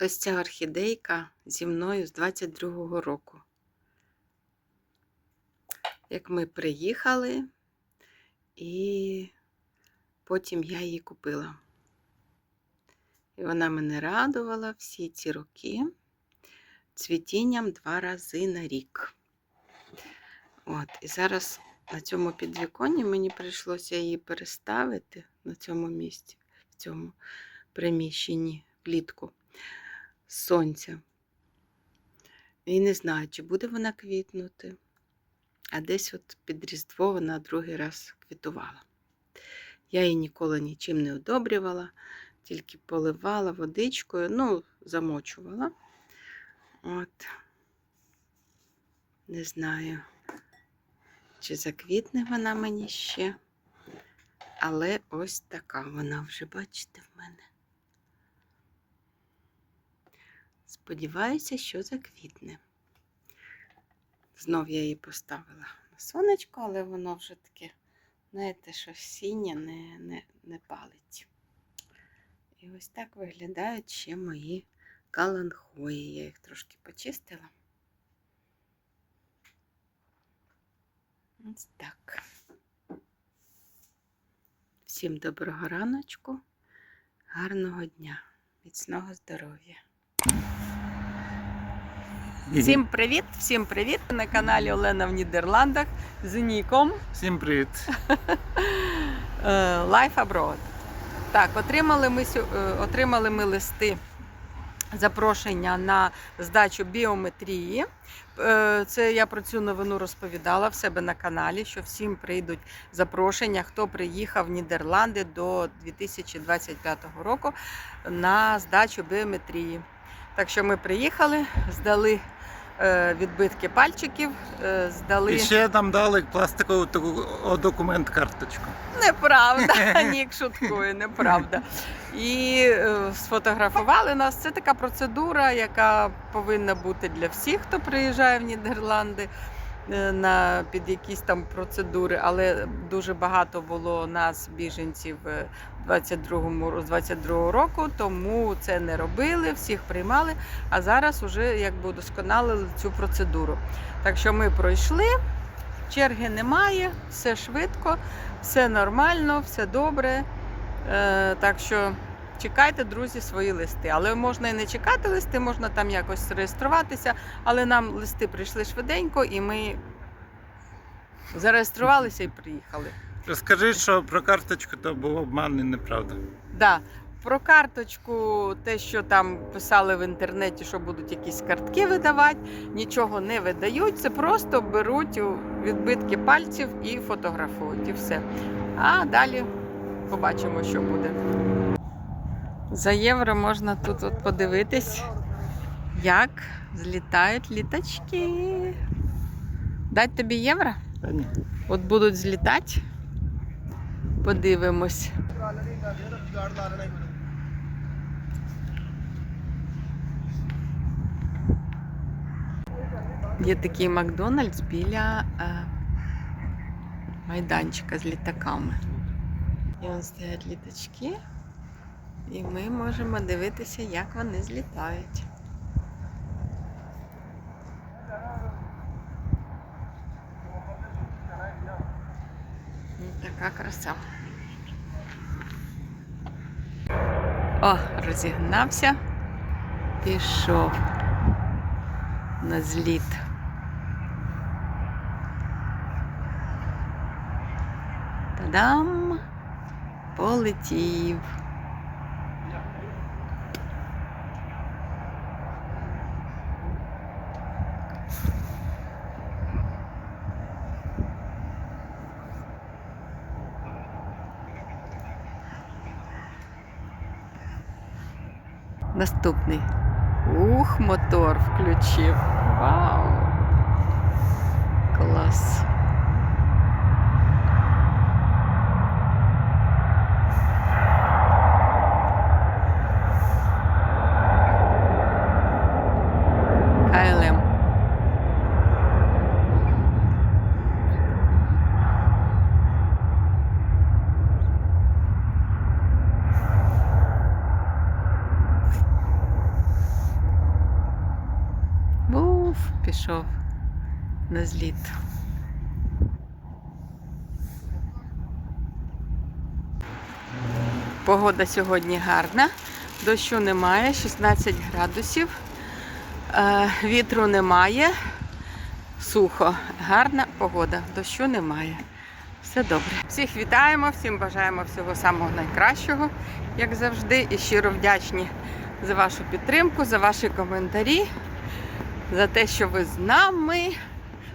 Ось ця орхідейка зі мною з 22-го року. Як ми приїхали, і потім я її купила. І вона мене радувала всі ці роки цвітінням два рази на рік. От, і зараз на цьому підвіконні мені прийшлося її переставити на цьому місці, в цьому приміщенні влітку сонця. І не знаю, чи буде вона квітнути, а десь от під Різдво вона другий раз квітувала. Я її ніколи нічим не одобрювала, тільки поливала водичкою, ну, замочувала. От, не знаю, чи заквітне вона мені ще, але ось така вона вже, бачите, в мене. Сподіваюся, що заквітне. Знов я її поставила на сонечко, але воно вже таке, знаєте, що сіння не, не, не палить. І ось так виглядають ще мої каланхої. Я їх трошки почистила. Ось так. Всім доброго раночку, гарного дня, міцного здоров'я. Всім привіт! Всім привіт! На каналі Олена в Нідерландах з Ніком Всім привіт. е, Life Abroad. Так, отримали ми, е, отримали ми листи запрошення на здачу біометрії. Е, Це я про цю новину розповідала в себе на каналі, що всім прийдуть запрошення, хто приїхав в Нідерланди до 2025 року на здачу біометрії. Так що ми приїхали, здали відбитки пальчиків, е, здали. І ще нам дали пластикову таку документ карточку. Неправда, Нік шуткує, неправда. І е, сфотографували нас. Це така процедура, яка повинна бути для всіх, хто приїжджає в Нідерланди е, на під якісь там процедури. Але дуже багато було нас, біженців, е, 22-му з 22-го року, тому це не робили, всіх приймали. А зараз вже якби удосконалили цю процедуру. Так що ми пройшли. Черги немає, все швидко, все нормально, все добре. Е, так що чекайте, друзі, свої листи. Але можна і не чекати листи, можна там якось реєструватися. Але нам листи прийшли швиденько, і ми зареєструвалися і приїхали. Розкажи, що про карточку то був обман і неправда. Да. Про карточку, те, що там писали в інтернеті, що будуть якісь картки видавати, нічого не видають. Це просто беруть відбитки пальців і фотографують, і все. А далі побачимо, що буде. За євро можна тут от подивитись, як злітають літачки. Дать тобі євро? Ні. От будуть злітати. Подивимось. Є такий Макдональдс біля е, майданчика з літаками. І он стоять літачки, і ми можемо дивитися, як вони злітають. Така краса. О, розігнався, пішов на зліт. Та-дам! Полетів. Наступний. Ух, мотор включив. Вау! Клас. КЛМ. пішов на зліт. Погода сьогодні гарна, дощу немає, 16 градусів, е, вітру немає, сухо, гарна погода, дощу немає. Все добре. Всіх вітаємо, всім бажаємо всього самого найкращого, як завжди, і щиро вдячні за вашу підтримку, за ваші коментарі, за те, що ви з нами,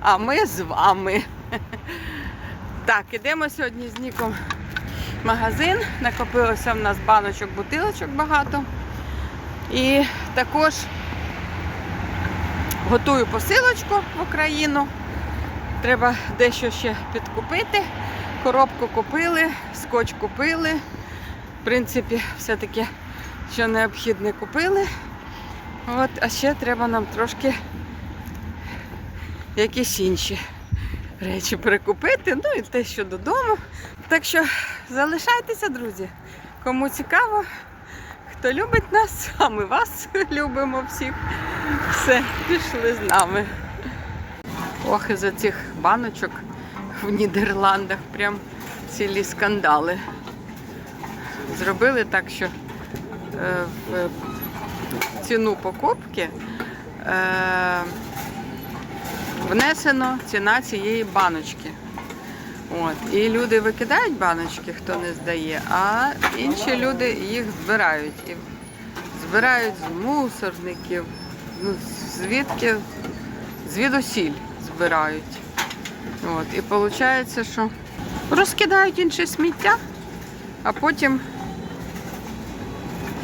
а ми з вами. Так, ідемо сьогодні з Ніком в магазин. Накопилося в нас баночок, бутилочок багато. І також готую посилочку в Україну. Треба дещо ще підкупити. Коробку купили, скотч купили. В принципі, все-таки, що необхідне купили. От, а ще треба нам трошки якісь інші речі перекупити. Ну і те, що додому. Так що залишайтеся, друзі. Кому цікаво, хто любить нас, а ми вас любимо всіх. Все, пішли з нами. Ох, із цих баночок в Нідерландах прям цілі скандали. Зробили так, що е, в ціну покупки е, внесено ціна цієї баночки. От. І люди викидають баночки, хто не здає, а інші люди їх збирають. І збирають з мусорників, ну, звідки, звідусіль збирають. От. І виходить, що розкидають інше сміття, а потім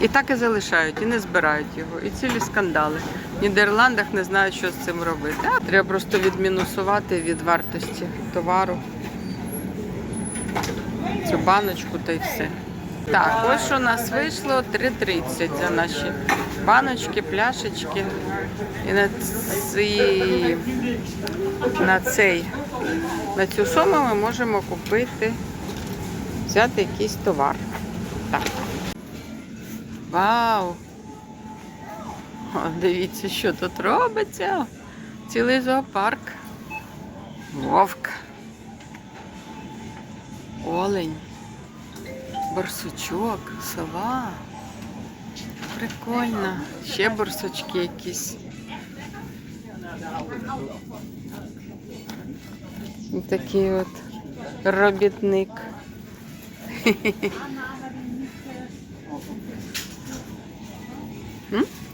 і так і залишають, і не збирають його. І цілі скандали. В Нідерландах не знають, що з цим робити. Треба просто відмінусувати від вартості товару цю баночку та й все. Так, ось у нас вийшло 3,30 за наші баночки, пляшечки. І на ці, на цей, на цю суму ми можемо купити, взяти якийсь товар. Так. Вау! О, дивіться, що тут робиться. Цілий зоопарк. Вовк. Олень. Борсучок, сова. Прикольно. Ще борсучки якісь. Такий от робітник.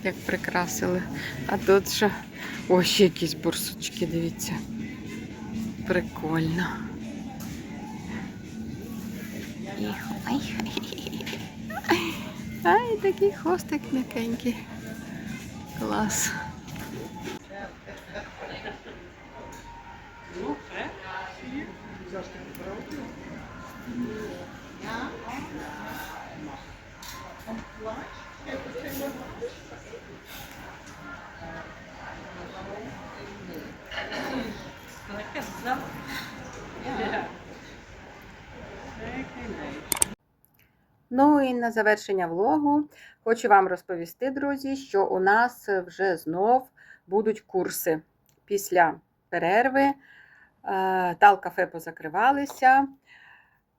Як прикрасили. А тут що? О, ще якісь борсучки, дивіться. Прикольно. Ай, Ай, такий хвостик м'якенький. Клас. Ну і на завершення влогу хочу вам розповісти, друзі, що у нас вже знов будуть курси після перерви. Е, Тал-кафе позакривалися.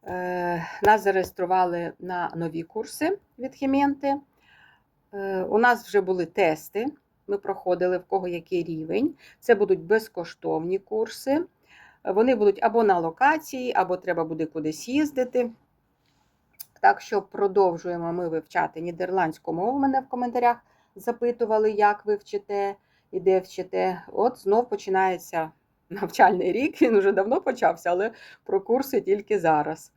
Е, Нас зареєстрували на нові курси від Хіменти. Е, У нас вже були тести. Ми проходили в кого який рівень. Це будуть безкоштовні курси. Вони будуть або на локації, або треба буде кудись їздити. Так що продовжуємо ми вивчати нідерландську мову. Мене в коментарях запитували, як ви вчите і де вчите. От знов починається навчальний рік. Він вже давно почався, але про курси тільки зараз.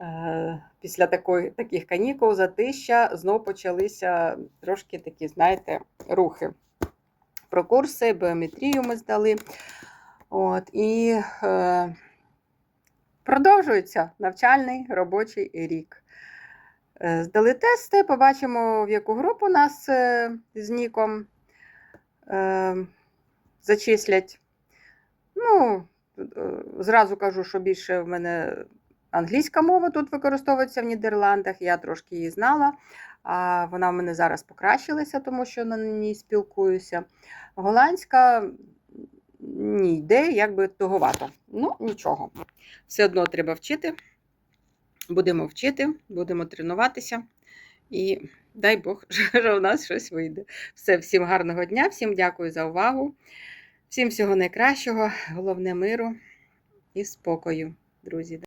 Е, Після такої, таких канікул затища знов почалися трошки такі, знаєте, рухи. Про курси, біометрію ми здали. От, і е, продовжується навчальний робочий рік. Е, Здали тести, побачимо, в яку групу нас е, з Ніком е, зачислять. Ну, зразу кажу, що більше в мене англійська мова тут використовується в Нідерландах. Я трошки її знала, а вона в мене зараз покращилася, тому що на ній спілкуюся. Голландська ні, йде якби туговато. Ну, нічого. Все одно треба вчити. Будемо вчити, будемо тренуватися. І дай Бог, що у нас щось вийде. Все, всім гарного дня, всім дякую за увагу. Всім всього найкращого, головне миру і спокою, друзі.